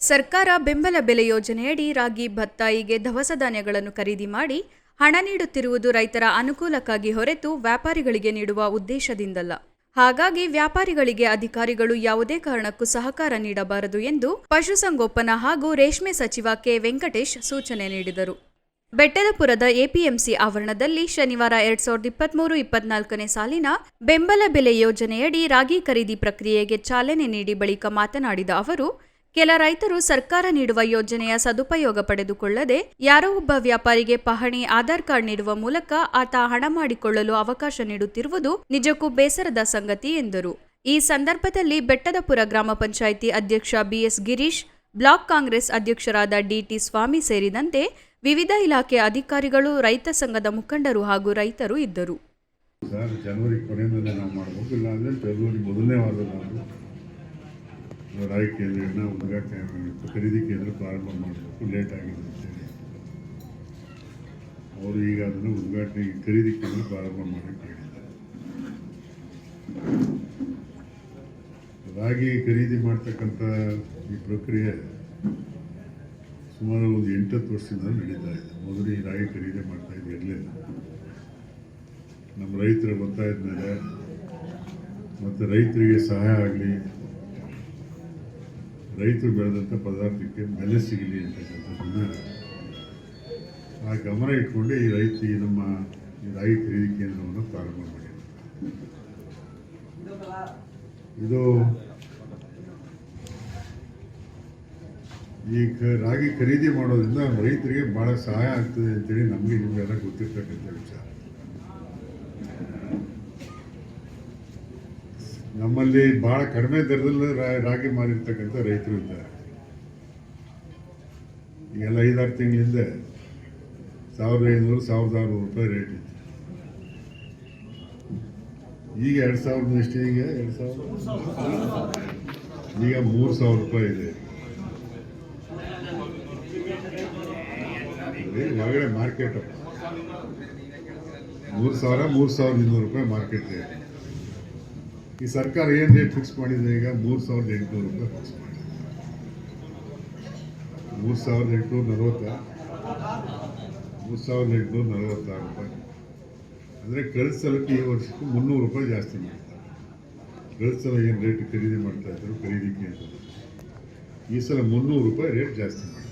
ಸರ್ಕಾರ ಬೆಂಬಲ ಬೆಲೆ ಯೋಜನೆಯಡಿ ರಾಗಿ, ಭತ್ತ, ಹೀಗೆ ದವಸ ಧಾನ್ಯಗಳನ್ನು ಖರೀದಿ ಮಾಡಿ ಹಣ ನೀಡುತ್ತಿರುವುದು ರೈತರ ಅನುಕೂಲಕ್ಕಾಗಿ ಹೊರತು ವ್ಯಾಪಾರಿಗಳಿಗೆ ನೀಡುವ ಉದ್ದೇಶದಿಂದಲ್ಲ. ಹಾಗಾಗಿ ವ್ಯಾಪಾರಿಗಳಿಗೆ ಅಧಿಕಾರಿಗಳು ಯಾವುದೇ ಕಾರಣಕ್ಕೂ ಸಹಕಾರ ನೀಡಬಾರದು ಎಂದು ಪಶುಸಂಗೋಪನಾ ಹಾಗೂ ರೇಷ್ಮೆ ಸಚಿವ ಕೆ. ವೆಂಕಟೇಶ್ ಸೂಚನೆ ನೀಡಿದರು. ಬೆಟ್ಟದಪುರದ ಎಪಿಎಂಸಿ ಆವರಣದಲ್ಲಿ ಶನಿವಾರ ಎರಡ್ ಸಾವಿರದ ಇಪ್ಪತ್ಮೂರು ಇಪ್ಪತ್ನಾಲ್ಕನೇ ಸಾಲಿನ ಬೆಂಬಲ ಬೆಲೆ ಯೋಜನೆಯಡಿ ರಾಗಿ ಖರೀದಿ ಪ್ರಕ್ರಿಯೆಗೆ ಚಾಲನೆ ನೀಡಿ ಬಳಿಕ ಮಾತನಾಡಿದ ಅವರು ಕೆಲ ರೈತರು ಸರ್ಕಾರ ನೀಡುವ ಯೋಜನೆಯ ಸದುಪಯೋಗ ಪಡೆದುಕೊಳ್ಳದೆ ಯಾರೋ ಒಬ್ಬ ವ್ಯಾಪಾರಿಗೆ ಪಹಣಿ, ಆಧಾರ್ ಕಾರ್ಡ್ ನೀಡುವ ಮೂಲಕ ಆತ ಹಣ ಮಾಡಿಕೊಳ್ಳಲು ಅವಕಾಶ ನೀಡುತ್ತಿರುವುದು ನಿಜಕ್ಕೂ ಬೇಸರದ ಸಂಗತಿ ಎಂದರು. ಈ ಸಂದರ್ಭದಲ್ಲಿ ಬೆಟ್ಟದಪುರ ಗ್ರಾಮ ಪಂಚಾಯಿತಿ ಅಧ್ಯಕ್ಷ ಬಿಎಸ್ ಗಿರೀಶ್, ಬ್ಲಾಕ್ ಕಾಂಗ್ರೆಸ್ ಅಧ್ಯಕ್ಷರಾದ ಡಿಟಿ ಸ್ವಾಮಿ ಸೇರಿದಂತೆ ವಿವಿಧ ಇಲಾಖೆ ಅಧಿಕಾರಿಗಳು, ರೈತ ಸಂಘದ ಮುಖಂಡರು ಹಾಗೂ ರೈತರು ಇದ್ದರು. ನಾವು ರಾಯಿ ಕೇಂದ್ರಗಳನ್ನ ಉದ್ಘಾಟನೆ ಖರೀದಿ ಕೇಂದ್ರ ಪ್ರಾರಂಭ ಮಾಡಬೇಕು. ಲೇಟ್ ಆಗಿದೆ ಅಂತೇಳಿ ಅವರು ಈಗ ಅದನ್ನು ಉದ್ಘಾಟನೆ, ಖರೀದಿ ಕೇಂದ್ರ ಪ್ರಾರಂಭ ಮಾಡಕ್ಕೆ ಹೇಳಿದ್ದಾರೆ. ರಾಗಿ ಖರೀದಿ ಮಾಡ್ತಕ್ಕಂಥ ಈ ಪ್ರಕ್ರಿಯೆ ಸುಮಾರು ಒಂದು ಎಂಟತ್ತು ವರ್ಷದಿಂದ ನಡೀತಾ ಇದೆ. ಮೊದಲು ಈ ರಾಗಿ ಖರೀದಿ ಮಾಡ್ತಾ ಇರಲಿಲ್ಲ. ನಮ್ಮ ರೈತರ ಒತ್ತಾಯದ ಮೇಲೆ ಮತ್ತು ರೈತರಿಗೆ ಸಹಾಯ ಆಗಲಿ ರೈತರು ಬೆಳೆದಂಥ ಪದಾರ್ಥಕ್ಕೆ ಬೆಲೆ ಸಿಗಲಿ ಅಂತಕ್ಕಂಥದ್ದನ್ನು ಆ ಗಮನ ಇಟ್ಕೊಂಡು ಈ ರೈತ ಈ ನಮ್ಮ ರಾಗಿ ಖರೀದಿ ಕೇಂದ್ರವನ್ನು ಪ್ರಾರಂಭ ಮಾಡಿದೆ ಇದು ಈ ಕ ರಾಗಿ ಖರೀದಿ ಮಾಡೋದ್ರಿಂದ ರೈತರಿಗೆ ಭಾಳ ಸಹಾಯ ಆಗ್ತದೆ ಅಂತೇಳಿ ನಮಗೆ ನಿಮಗೆಲ್ಲ ಗೊತ್ತಿರ್ತಕ್ಕಂಥ ವಿಚಾರ. ನಮ್ಮಲ್ಲಿ ಭಾಳ ಕಡಿಮೆ ದರದಲ್ಲಿ ರಾಗಿ ಮಾರಿರ್ತಕ್ಕಂಥ ರೈತರು ಇದ್ದಾರೆ. ಈಗೆಲ್ಲ ಐದಾರು ತಿಂಗಳಿಂದ ಸಾವಿರದ ಐನೂರು, ಸಾವಿರದ ಆರುನೂರು ರೂಪಾಯಿ ರೇಟ್ ಇತ್ತು. ಈಗ ಎರಡು ಸಾವಿರದ ಎಷ್ಟು ಈಗ? ಎರಡು ಸಾವಿರ? ಈಗ ಮೂರು ಸಾವಿರ ರೂಪಾಯಿ ಇದೆ. ಒಳಗಡೆ ಮಾರ್ಕೆಟ್ ಮೂರು ಸಾವಿರ, ಮೂರು ಸಾವಿರದ ಇನ್ನೂರು ರೂಪಾಯಿ ಮಾರ್ಕೆಟ್ ರೇಟ್ ಈ ಸರ್ಕಾರ ಏನು ರೇಟ್ ಫಿಕ್ಸ್ ಮಾಡಿದೆ ಈಗ ಮೂರು ಸಾವಿರದ ಎಂಟುನೂರು ರೂಪಾಯಿ ಫಿಕ್ಸ್ ಮಾಡಿದೆ. ಮೂರು ಸಾವಿರದ ಎಂಟುನೂರ ನಲವತ್ತ, ಮೂರು ಸಾವಿರದ ಎಂಟುನೂರ ನಲವತ್ತಾರು ರೂಪಾಯಿ ಅಂದರೆ ಕಳೆದ ಸಲಕ್ಕೆ ಈ ವರ್ಷಕ್ಕೂ ಮುನ್ನೂರು ರೂಪಾಯಿ ಜಾಸ್ತಿ ಮಾಡ್ತಾರೆ. ಕಳೆದ ಸಲ ಏನು ರೇಟ್ ಖರೀದಿ ಮಾಡ್ತಾ ಇದ್ರು ಖರೀದಿ ಕೇಂದ್ರ ಈ ಸಲ ಮುನ್ನೂರು ರೂಪಾಯಿ ರೇಟ್ ಜಾಸ್ತಿ ಮಾಡ್ತಾರೆ.